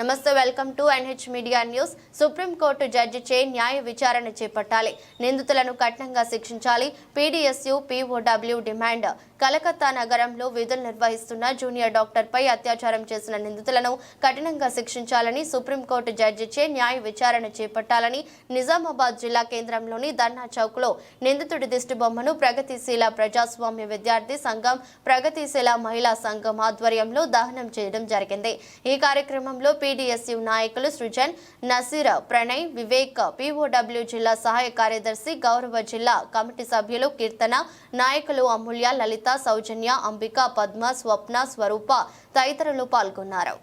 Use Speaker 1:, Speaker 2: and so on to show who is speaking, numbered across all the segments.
Speaker 1: నమస్తే welcome to N H media news. Supreme court judge చే న్యాయ విచారణ చేపట్టాలి. నిందితులను కఠినంగా శిక్షించాలి. PDSU POW demand. కలకత్తా నగరంలో విధులు నిర్వహిస్తున్న జూనియర్ డాక్టర్పై అత్యాచారం చేసిన నిందితులను కఠినంగా శిక్షించాలని సుప్రీంకోర్టు జడ్జి చే న్యాయ విచారణ చేపట్టాలని నిజామాబాద్ జిల్లా కేంద్రంలోని ధర్నా చౌక్లో నిందితుడి దిష్టిబొమ్మను ప్రగతిశీల ప్రజాస్వామ్య విద్యార్థి సంఘం ప్రగతిశీల మహిళా సంఘం ఆధ్వర్యంలో దహనం చేయడం జరిగింది. ఈ కార్యక్రమంలో పీడీఎస్యు నాయకులు సృజన్ నసీర్ ప్రణయ్ వివేక్ పీఓడబ్ల్యూ జిల్లా సహాయ కార్యదర్శి గౌరవ జిల్లా కమిటీ సభ్యులు కీర్తన నాయకులు అమూల్య లలిత సౌజన్య అంబిక పద్మ స్వప్న స్వరూప తదితరులు పాల్గొన్నారు.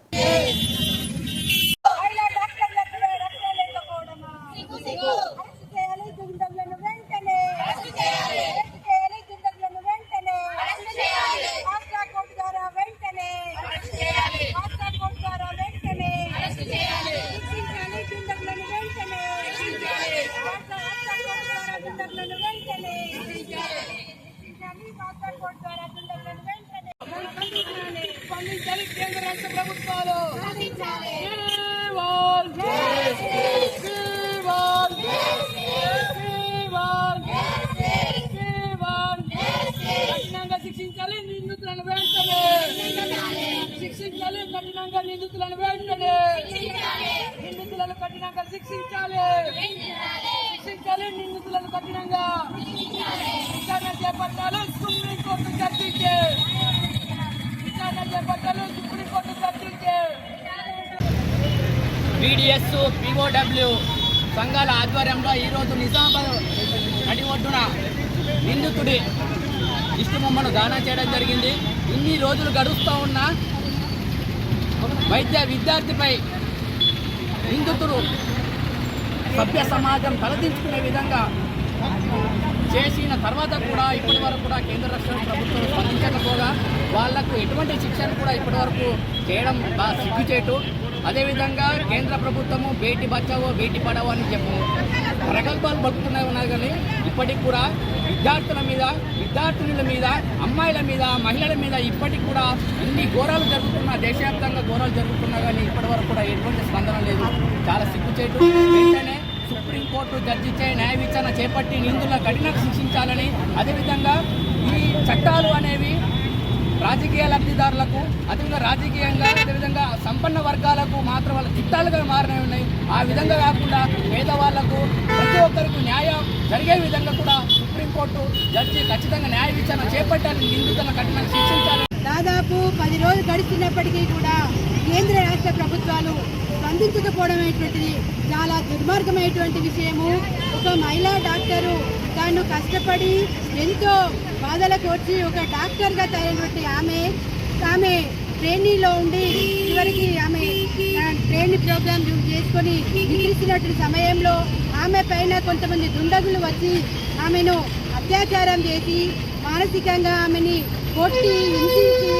Speaker 2: దుండగులను వెంటనే. రాష్ట్ర కోర్టు ద్వారా దుండగులను వెంటనే.
Speaker 3: స్పందించాలి కేంద్ర రాష్ట్ర ప్రభుత్వాలు కఠినంగా శిక్షించాలి నిందితులను వెంటనే శిక్షించాలి కఠినంగా నిందితులను వెంటనే నిందితులను కఠినంగా శిక్షించాలి శిక్షించాలి నిందితులను కఠినంగా విచారణ చేపట్టాలి. సుప్రీంకోర్టు చర్చించే విచారణ చేపట్టాలి. సుప్రీంకోర్టు చర్చించే బీడీఎస్ పిఓడబ్ల్యూ సంఘాల ఆధ్వర్యంలో ఈరోజు నిజామాబాద్ నడి ఒడ్డున నిందితుడి ఇష్టబొమ్మను దానం చేయడం జరిగింది. ఇన్ని రోజులు గడుస్తూ ఉన్న వైద్య విద్యార్థిపై నిందితుడు సభ్య సమాజం తలదించుకునే విధంగా చేసిన తర్వాత కూడా ఇప్పటి వరకు కూడా కేంద్ర రాష్ట్ర ప్రభుత్వం స్పందించకపోగా వాళ్ళకు ఎటువంటి శిక్షణ కూడా ఇప్పటి వరకు చేయడం బాగా సిగ్గుచేటు. అదేవిధంగా కేంద్ర ప్రభుత్వము బేటీ బచావో బేటీ పడావో అని చెప్పు ప్రగల్భాలు పడుతున్నాయి ఉన్నాయి కానీ ఇప్పటికి కూడా విద్యార్థుల మీద విద్యార్థినుల మీద అమ్మాయిల మీద మహిళల మీద ఇప్పటికి కూడా ఇన్ని ఘోరాలు జరుగుతున్నా దేశవ్యాప్తంగా ఘోరాలు జరుగుతున్నా కానీ ఇప్పటి వరకు కూడా ఎటువంటి స్పందన లేదు. చాలా సిగ్గుచేటు. వెంటనే సుప్రీంకోర్టు జడ్జిచే న్యాయ విచారణ చేపట్టి నిందులను కఠినంగా శిక్షించాలని అదేవిధంగా ఈ చట్టాలు అనేవి రాజకీయ లబ్ధిదారులకు అదేవిధంగా రాజకీయంగా అదేవిధంగా సంపన్న వర్గాలకు మాత్రం వాళ్ళ చిట్టాలుగా మారినవి ఉన్నాయి. ఆ విధంగా కాకుండా పేదవాళ్ళకు ప్రతి ఒక్కరికి న్యాయం జరిగే విధంగా కూడా సుప్రీంకోర్టు జడ్జి ఖచ్చితంగా న్యాయ విచారణ చేపట్టాలని నిందితులను కఠినంగా శిక్షించాలి.
Speaker 2: దాదాపు పది రోజులు గడిచినప్పటికీ కూడా కేంద్ర రాష్ట్ర ప్రభుత్వాలు స్పందించకపోవడం అనేటువంటిది చాలా దుర్మార్గమైనటువంటి విషయము. ఒక మహిళా డాక్టరు తాను కష్టపడి ఎంతో బాధలకు వచ్చి ఒక డాక్టర్గా తయారైనటువంటి ఆమె. ఆమె ట్రైనీలో ఉండి చివరికి ఆమె ట్రైనింగ్ ప్రోగ్రామ్ చేసుకొని నిద్రిస్తున్నటువంటి సమయంలో ఆమె పైన కొంతమంది దుండగులు వచ్చి ఆమెను అత్యాచారం చేసి మానసికంగా ఆమెని కొట్టి హింసించి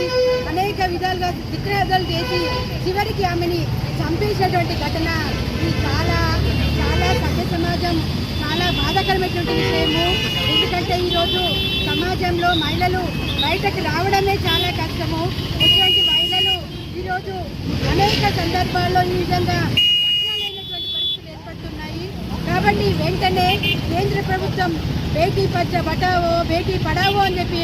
Speaker 2: అనేక విధాలుగా చిత్రహింసలు చేసి చివరికి ఆమెని చంపేసినటువంటి ఘటన ఇది చాలా చాలా సభ్య సమాజం చాలా బాధాకరమైనటువంటి విషయము. ఎందుకంటే ఈరోజు సమాజంలో మహిళలు బయటకు రావడమే చాలా కష్టము. ఇటువంటి మహిళలు ఈరోజు అనేక సందర్భాల్లో ఈ విధంగా రక్షణలేనటువంటి పరిస్థితులు ఏర్పడుతున్నాయి. కాబట్టి వెంటనే కేంద్ర ప్రభుత్వం బేటీ పచ్చ బటావో బేటీ పడావో అని చెప్పి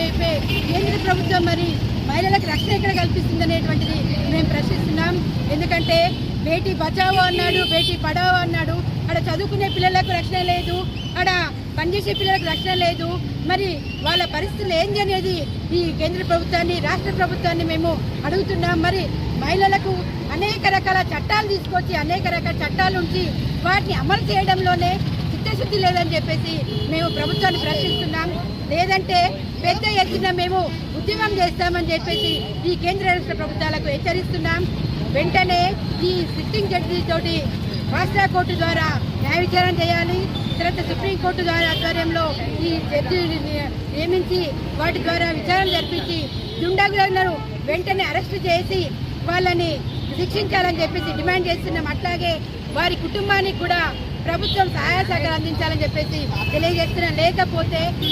Speaker 2: కేంద్ర ప్రభుత్వం మరి మహిళలకు రక్షణ ఎక్కడ కల్పిస్తుంది అనేటువంటిది మేము ప్రశ్నిస్తున్నాం. ఎందుకంటే బేటీ బచావో అన్నాడు బేటీ పడావో అన్నాడు. అక్కడ చదువుకునే పిల్లలకు రక్షణ లేదు అక్కడ పనిచేసే పిల్లలకు రక్షణ లేదు. మరి వాళ్ళ పరిస్థితులు ఏంది అనేది ఈ కేంద్ర ప్రభుత్వాన్ని రాష్ట్ర ప్రభుత్వాన్ని మేము అడుగుతున్నాం. మరి మహిళలకు అనేక రకాల చట్టాలు తీసుకొచ్చి అనేక రకాల చట్టాలు ఉంచి వాటిని అమలు చేయడంలోనే చిత్తశుద్ధి లేదని చెప్పేసి మేము ప్రభుత్వాన్ని ప్రశ్నిస్తున్నాం. లేదంటే పెద్ద ఎత్తున మేము ఉద్యమం చేస్తామని చెప్పేసి ఈ కేంద్ర రాష్ట్ర ప్రభుత్వాలకు హెచ్చరిస్తున్నాం. వెంటనే ఈ సిట్టింగ్ జడ్జి తోటి రాష్ట్ర కోర్టు ద్వారా న్యాయ విచారణ చేయాలి. తర్వాత సుప్రీంకోర్టు ద్వారా ఆధ్వర్యంలో ఈ జడ్జిని నియమించి వాటి ద్వారా విచారణ జరిపించి దుండగులను వెంటనే అరెస్టు చేసి వాళ్ళని శిక్షించాలని చెప్పేసి డిమాండ్ చేస్తున్నాం. అట్లాగే వారి కుటుంబానికి కూడా ప్రభుత్వం సహాయ సహకారం అందించాలని చెప్పేసి తెలియజేస్తున్నాం. లేకపోతే